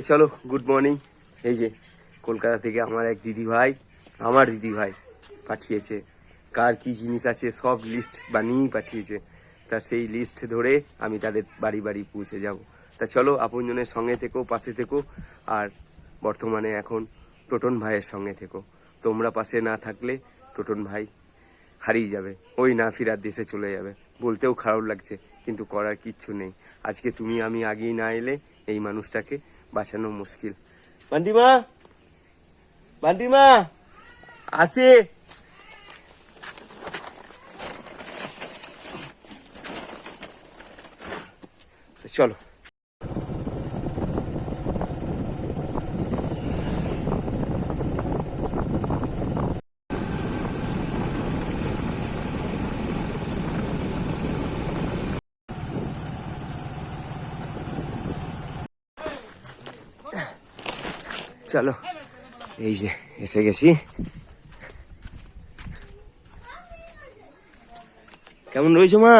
চলো good morning এই যে, কলকাতা থেকে আমার এক দিদি ভাই, আমার দিদি ভাই পাঠিয়েছে। কার কি জিনিস আছে, সব লিস্ট বানিয়েই পাঠিয়েছে। তা সেই লিস্ট ধরে আমি তাদের বাড়ি বাড়ি পৌঁছে যাব। তা চলো, আপনজনের সঙ্গে থেকো, পাশে থেকো। আর বর্তমানে এখন টোটন ভাইয়ের সঙ্গে থেকো। তোমরা পাশে না থাকলে টোটন ভাই হারিয়ে যাবে। ওই না ফিরার দেশে চলে যাবে। বলতেও খারাপ লাগছে। কিন্তু করার কিচ্ছু নেই। আজকে তুমি আমি আগেই না এলে এই মানুষটাকে বাঁচানো মুশকিল। বান্টিমা! বান্টিমা! আসে! চলো। চলো এই যে এসে গেছি কেমন রয়েছো মা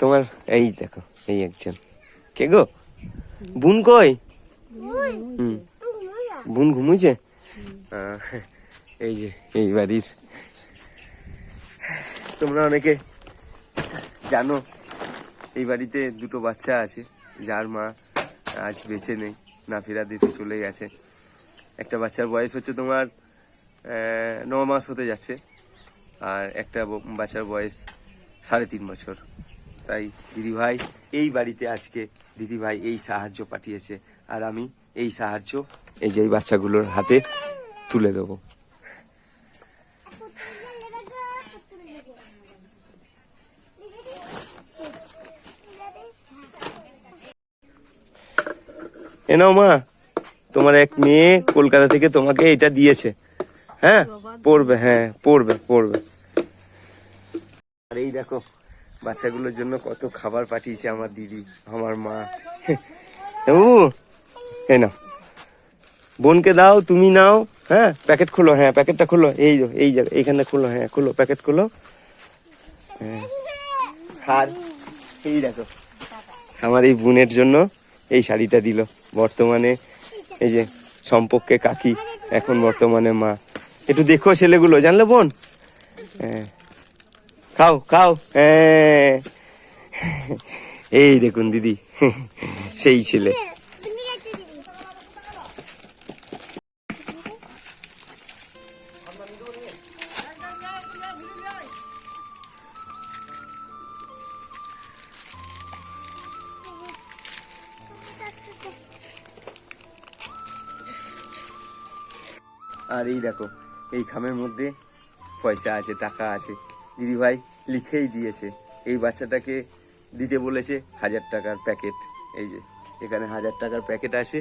তোমার এই দেখো এই একজন কে গো বুন কই। বুন ঘুমুইছে এই যে এই বাড়ির তোমরা অনেকে জানো, এই বাড়িতে দুটো বাচ্চা আছে, যার মা আজ বেঁচে নেই, না ফেরা দেশে চলে গেছে। একটা বাচ্চার বয়স হচ্ছে তোমার ন মাস হতে যাচ্ছে, আর একটা বাচ্চার বয়স সাড়ে তিন বছর। তাই দিদিভাই, এই বাড়িতে আজকে দিদিভাই এই সাহায্য পাঠিয়েছে, আর আমি এই সাহায্য এই যে এই বাচ্চাগুলোর হাতে তুলে দেবো। এ নাও মা তোমার এক মেয়ে কলকাতা থেকে তোমাকে এটা দিয়েছে। হ্যাঁ? পড়বে হ্যাঁ পড়বে পড়বে। আর এই দেখো বাচ্চাগুলোর জন্য কত খাবার পাঠিয়েছে আমার দিদি আমার মা। বাবু নাও। বোনকে দাও তুমি নাও হ্যাঁ প্যাকেট খোলো হ্যাঁ প্যাকেটটা খোলো। এই এই জায়গা এইখানে খোলো হ্যাঁ খোলো প্যাকেট খোলো। হ্যাঁ। আর এই দেখো আমার এই বোনের জন্য এই শাড়িটা দিল। বর্তমানে এই যে সম্পর্কে কাকি, এখন বর্তমানে মা। একটু দেখো ছেলেগুলো, জানলে বোন? হ্যাঁ। খাও খাও। হ্যাঁ। এই দেখুন দিদি, সেই ছেলে। এই দেখো, এই খামের মধ্যে পয়সা আছে, টাকা আছে। দিদি ভাই লিখেই দিয়েছে, এই বাচ্চাটাকে দিতে বলেছে হাজার টাকার প্যাকেট। এই যে, এখানে হাজার টাকার প্যাকেট আছে,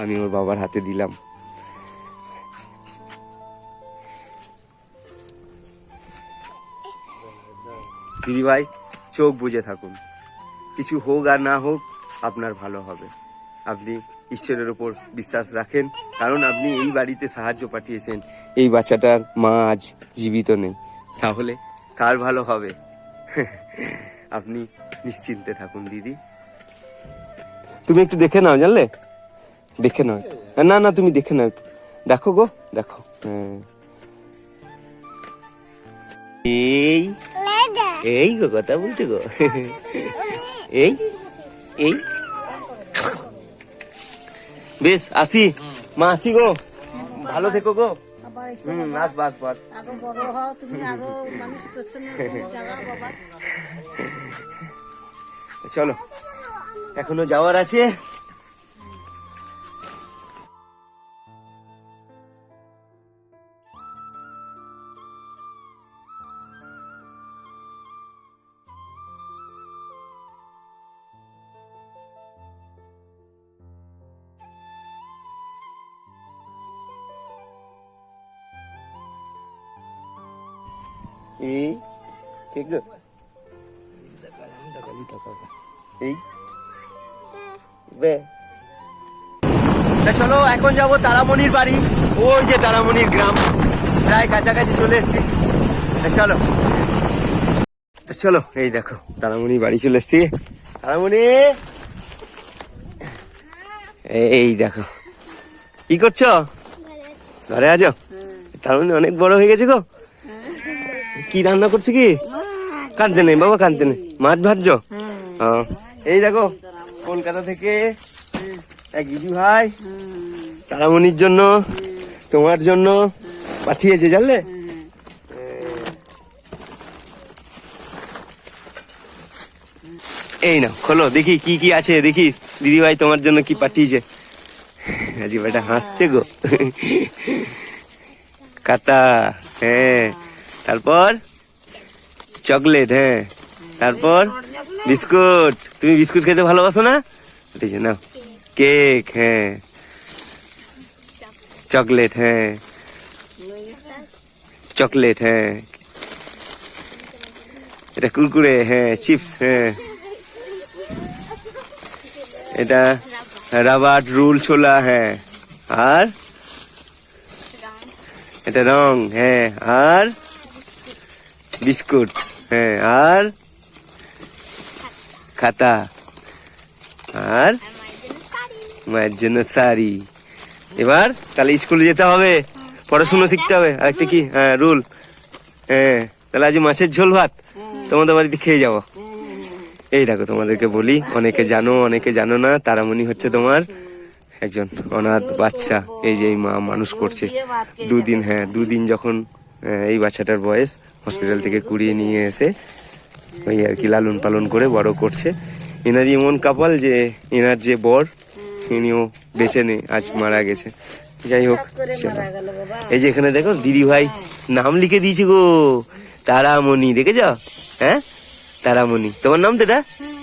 আমি ওর বাবার হাতে দিলাম। দিদি ভাই চোখ বুঝে থাকুন। কিছু হোক আর না হোক, আপনার ভালো হবে। আপনি ঈশ্বরের ওপর বিশ্বাস রাখেন কারণ আপনি এই বাড়িতে সাহায্য পাঠিয়েছেন। এই বাচ্চাটার মা আজ জীবিত নেই। তাহলে কার ভালো হবে? আপনি নিশ্চিন্তে থাকুন দিদি। তুমি একটু দেখে নাও জানলে? দেখে নাও না না তুমি দেখে নাও দেখো গো দেখো। হ্যাঁ। এই এই গো কথা বলছো গো। এই এই। বেশ আসি। মা আসি গো। ভালো থেকো গো। হুম বাস বাস। চলো এখনও যাওয়ার আছে। এই কে গো এই বে চলো এখন যাব তারামণির বাড়ি। ওই যে তারামণির গ্রাম। প্রায় কাছাকাছি চলে এসছি। চলো। চলো এই দেখো তারামণি বাড়ি চলে এসছি। তারামণি! এই দেখো। কি করছ? ঘরে আছো? তারামণি অনেক বড় হয়ে গেছে গো। কি রান্না করছে কি? কাঁদতে নেই বাবা, কাঁদতে নেই। মাছ ভাজছো? হ্যাঁ। এই দেখো, কলকাতা থেকে এক দিদি ভাই তারামণির জন্য, তোমার জন্য পাঠিয়েছে, জানলে? এই না খোলো, দেখি কি কি আছে, দেখি। দিদি ভাই তোমার জন্য কি পাঠিয়েছে? আজি বেটা হাসছে গো। কাতা হ্যাঁ। তারপর চকলেট হ্যাঁ। তারপর বিস্কুট। তুমি বিস্কুট খেতে ভালোবাসো না? ঠিক আছে নাও। কেক হ্যাঁ। চকলেট হ্যাঁ। চকলেট হ্যাঁ। এটা কুরকুরে হ্যাঁ চিপস হ্যাঁ। এটা রাবার রুল ছোলা হ্যাঁ। আর? এটা রং হ্যাঁ। আর? বিস্কুট। হ্যাঁ আর? খাতা। আর? মায়ের জন্য শাড়ি। এবার তাহলে স্কুলে যেতে হবে। পড়াশুনো শিখতে হবে। আর একটা কি? হ্যাঁ রুল। হ্যাঁ তাহলে আজ মাছের ঝোল ভাত। তোমাদের বাড়িতে খেয়ে যাব। এই দেখো, তোমাদেরকে বলি, অনেকে জানো অনেকে জানো না, তারামণি হচ্ছে তোমার একজন অনাথ বাচ্চা। এই যে এই মা মানুষ করছে। দুদিন হ্যাঁ দুদিন যখন এই বাচ্চাটার বয়স হসপিটাল থেকে কুড়িয়ে নিয়ে এসে ওই আর কি লালন পালন করে বড় করছে। এনারই এমন কাপাল যে এনার যে বর ইনিও বেঁচে নেই আজ মারা গেছে। যাই হোক এই যে এখানে দেখো দিদি ভাই নাম লিখে দিয়েছে গো। তারামণি দেখেছ? হ্যাঁ? তারামণি। তোমার নাম তো এটা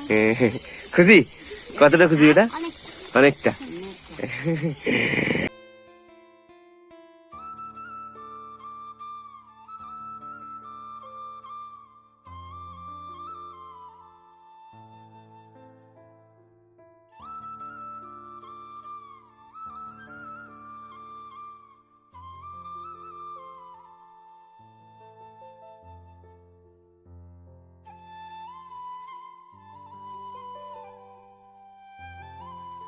হ্যাঁ। খুশি? কতটা খুশি এটা? অনেকটা।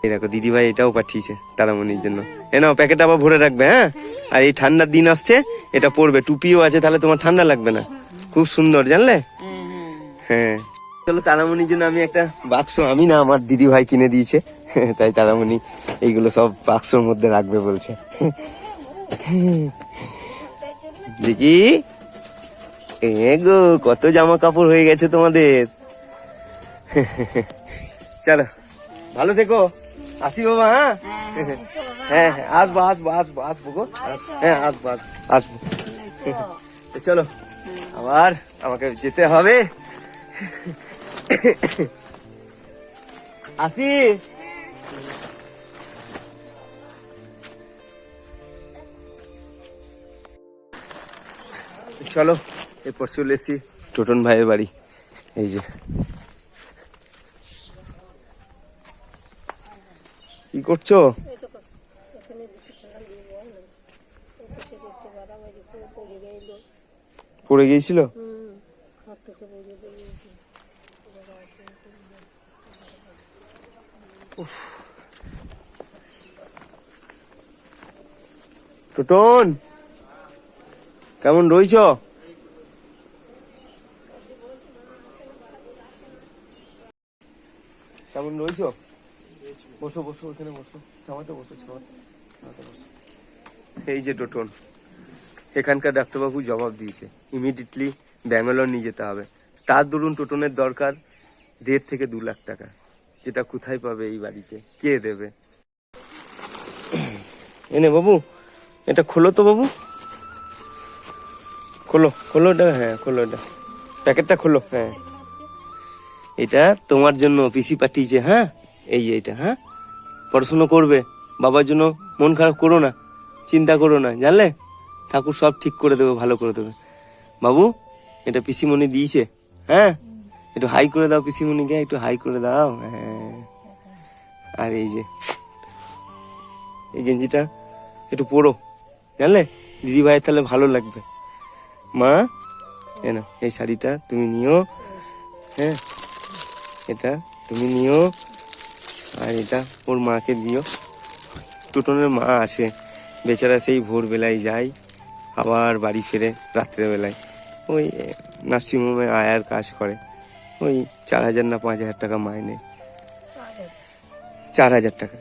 এই দেখো দিদি ভাই এটাও পাঠিয়েছে তারামণির জন্য। এ নাও প্যাকেট আবার ভরে রাখবে হ্যাঁ? আর এই ঠান্ডার দিন আসছে, এটা পরবে। টুপিও আছে, তাহলে তোমার ঠান্ডা লাগবে না। খুব সুন্দর, জানলে? হ্যাঁ। চলো, তারামণির জন্য আমি একটা বাক্স, আমি না, আমার দিদি ভাই কিনে দিয়েছে। তাই তারামণি এইগুলো সব বাক্সর মধ্যে রাখবে বলছে। দেখি। এ গো, কত জামা কাপড় হয়ে গেছে তোমাদের। চলো, ভালো থেকো। আসি বাবা হ্যাঁ? হ্যাঁ হ্যাঁ আসব আসব আসব আসব গো। হ্যাঁ আসব আসব আসব। চলো, আবার আমাকে যেতে হবে। আসি। চলো, এরপর চলে এসছি টোটন ভাইয়ের বাড়ি। এই যে। করছ? পড়ে গিয়েছিল? টোটন কেমন রইছ কেমন রইছ বসো বসো ওখানে বসো। ছামাতে বসো ছামাতে এই যে টোটন এখানকার ডাক্তারবাবু জবাব দিয়েছে ইমিডিয়েটলি ব্যাঙ্গালোর নিয়ে যেতে হবে। তার দরুন টোটনের দরকার দেড় থেকে দু লাখ টাকা, যেটা কোথায় পাবে এই বাড়িতে? কে দেবে? এনে বাবু, এটা খোলো তো বাবু। খোলো খোলো এটা হ্যাঁ খোলো এটা প্যাকেটটা খোলো হ্যাঁ। এটা তোমার জন্য পিসি পাঠিয়েছে হ্যাঁ? এই যে এটা হ্যাঁ? পড়াশুনো করবে, বাবার জন্য মন খারাপ করো না, চিন্তা করো না, জানলে? ঠাকুর সব ঠিক করে দেবে, ভালো করে দেবে। বাবু, এটা পিসিমণি দিয়েছে হ্যাঁ? একটু হাই করে দাও পিসিমণিকে, একটু হাই করে দাও হ্যাঁ। আর এই যে, এই গেঞ্জিটা একটু পরো, জানলে? দিদি ভাইয়ের তাহলে ভালো লাগবে। মা এনো এই শাড়িটা তুমি নিও হ্যাঁ? এটা তুমি নিও। আর এটা ওর মাকে দিও। টুটনের মা আছে। বেচারা সেই ভোরবেলায় যায়, আবার বাড়ি ফেরে রাত্রেবেলায়। ওই নার্সিংহোমে আয়ার কাজ করে। ওই চার হাজার না পাঁচ হাজার টাকা মাইনে। চার হাজার টাকা।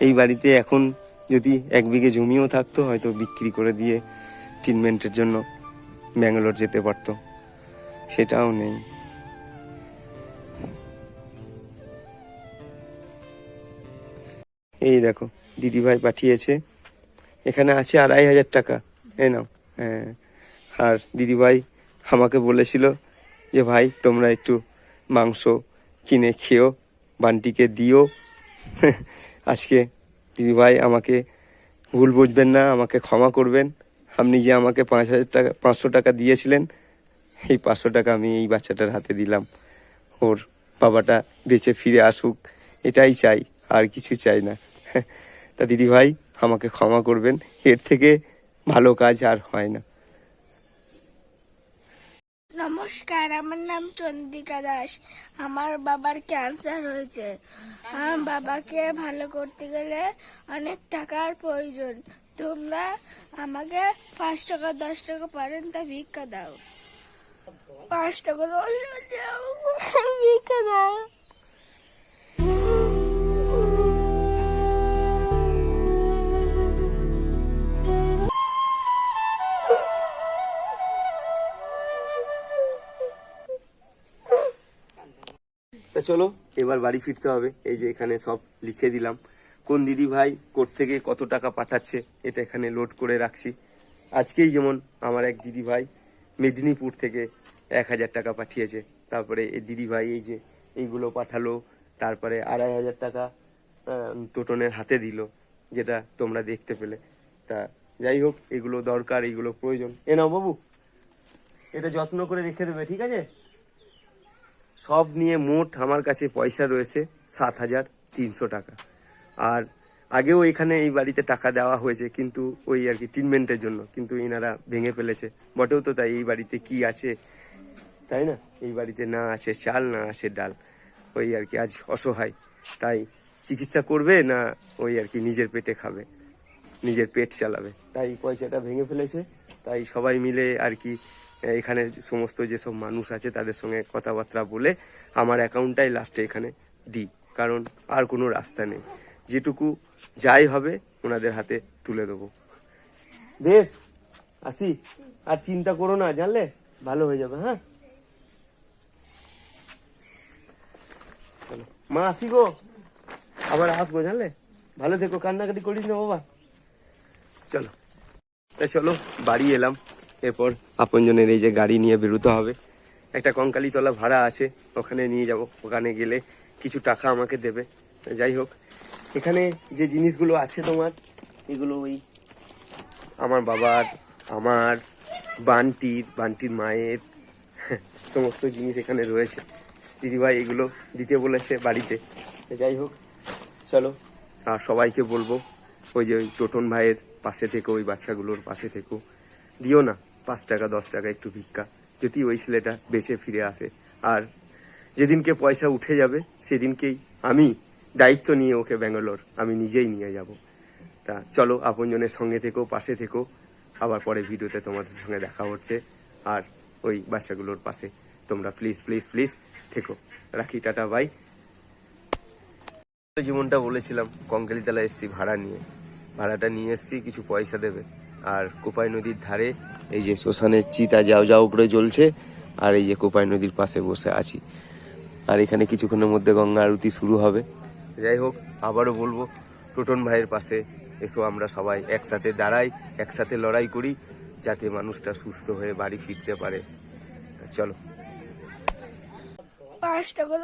এই বাড়িতে এখন যদি এক বিঘে জমিও থাকতো, হয়তো বিক্রি করে দিয়ে ট্রিটমেন্টের জন্য ব্যাঙ্গালোর যেতে পারতো। সেটাও নেই। এই দেখো, দিদিভাই পাঠিয়েছে। এখানে আছে আড়াই হাজার টাকা। এই নাও হ্যাঁ। আর দিদিভাই আমাকে বলেছিল যে, ভাই, তোমরা একটু মাংস কিনে খেও, বান্টিকে দিও। আজকে দিদিভাই আমাকে ভুল বুঝবেন না, আমাকে ক্ষমা করবেন। আপনি যে আমাকে পাঁচ হাজার টাকা, পাঁচশো টাকা দিয়েছিলেন, এই পাঁচশো টাকা আমি এই বাচ্চাটার হাতে দিলাম। ওর বাবাটা বেঁচে ফিরে আসুক, এটাই চাই, আর কিছু চাই না। তা দিদি ভাই আমাকে ক্ষমা করবেন। এর থেকে ভালো কাজ আর হয় না। নমস্কার, আমার নাম চন্দ্রিকা দাস। আমার বাবার ক্যান্সার হয়েছে। আমার বাবাকে ভালো করতে গেলে অনেক টাকার প্রয়োজন। তোমরা আমাকে পাঁচ টাকা, দশ টাকা পারেন, তা ভিক্ষা দাও। পাঁচ টাকা, দশ টাকা চলো, এবার বাড়ি ফিরতে হবে। এই যে এখানে সব লিখে দিলাম। কোন দিদি ভাই কোর্ট থেকে কত টাকা পাঠাচ্ছে, এটা এখানে লোড করে রাখছি। আজকেই যেমন আমার এক দিদি ভাই মেদিনীপুর থেকে এক হাজার টাকা পাঠিয়েছে। তারপরে এই দিদি ভাই এই যে এইগুলো পাঠালো, তারপরে আড়াই হাজার টাকা টোটনের হাতে দিল, যেটা তোমরা দেখতে পেলে। তা যাই হোক, এগুলো দরকার, এগুলো প্রয়োজন। এ নাও বাবু, এটা যত্ন করে রেখে দেবে, ঠিক আছে? সব নিয়ে মোট আমার কাছে পয়সা রয়েছে সাত হাজার তিনশো টাকা। আর আগেও এখানে এই বাড়িতে টাকা দেওয়া হয়েছে কিন্তু ওই আর কি ট্রিটমেন্টের জন্য, কিন্তু এনারা ভেঙে ফেলেছে। বটেও তো তাই এই বাড়িতে কি আছে, তাই না? এই বাড়িতে না আছে চাল, না আছে ডাল, ওই আর কি আজ অসহায়। তাই চিকিৎসা করবে না ওই আর কি নিজের পেটে খাবে, নিজের পেট চালাবে। তাই পয়সাটা ভেঙে ফেলেছে, তাই সবাই মিলে আর কি এখানে সমস্ত যেসব মানুষ আছে তাদের সঙ্গে কথাবার্তা বলে আমার অ্যাকাউন্টটাই লাস্টে এখানে দিই। কারণ আর কোনো রাস্তা নেই। যেটুকু যাই হবে ওনাদের হাতে তুলে দেবো। বেশ, আসি। আর চিন্তা করো না, জানলে? ভালো হয়ে যাবে হ্যাঁ? চলো। মা, আসি গো। আবার আসব, জানলে? ভালো থেকো, কান্নাকাটি করিস না, বাবা। চলো। চলো, বাড়ি এলাম। এরপর আপনজনের এই যে গাড়ি নিয়ে বেরোতে হবে। একটা কঙ্কালীতলা ভাড়া আছে, ওখানে নিয়ে যাব। ওখানে গেলে কিছু টাকা আমাকে দেবে। যাই হোক, এখানে যে জিনিসগুলো আছে তোমার, এগুলো ওই আমার বাবার, আমার বান্টির বান্টির মায়ের, সমস্ত জিনিস এখানে রয়েছে। দিদিভাই এগুলো দিতে বলেছে বাড়িতে। যাই হোক, চলো, আর সবাইকে বলব, ওই যে ওই টোটন ভাইয়ের পাশে থেকে, ওই বাচ্চাগুলোর পাশে থেকো। দিও না। পাঁচ টাকা, দশ টাকা একটু ভিক্ষা, যদি ওই ছেলেটা বেঁচে ফিরে আসে। আর যেদিনকে পয়সা উঠে যাবে, সেদিনকেই আমি দায়িত্ব নিয়ে ওকে ব্যাঙ্গালোর, আমি নিজেই নিয়ে যাব। তা চলো, আপনজনের সঙ্গে থেকো, পাশে থেকো। আবার পরে ভিডিওতে তোমাদের সঙ্গে দেখা হচ্ছে। আর ওই বাচ্চাগুলোর পাশে তোমরা প্লিজ প্লিজ প্লিজ থেকো। রাখি, টাটা বাই জীবনটা বলেছিলাম কঙ্কালিতলা এসছি ভাড়া নিয়ে। ভাড়াটা নিয়ে এসছি, কিছু পয়সা দেবে। আর কোপাই নদীর ধারে এই যে শ্মশানের চিতা যাও যাও উপরে জ্বলছে, আর এই যে কোপাই নদীর পাশে বসে আছি। আর এখানে কিছুক্ষণের মধ্যে গঙ্গা আরতি শুরু হবে। যাই হোক, আবারও বলব, টোটন ভাইয়ের পাশে এসো আমরা সবাই একসাথে দাঁড়াই, একসাথে লড়াই করি, যাতে মানুষটা সুস্থ হয়ে বাড়ি ফিরতে পারে। চলো। পাঁচটা করে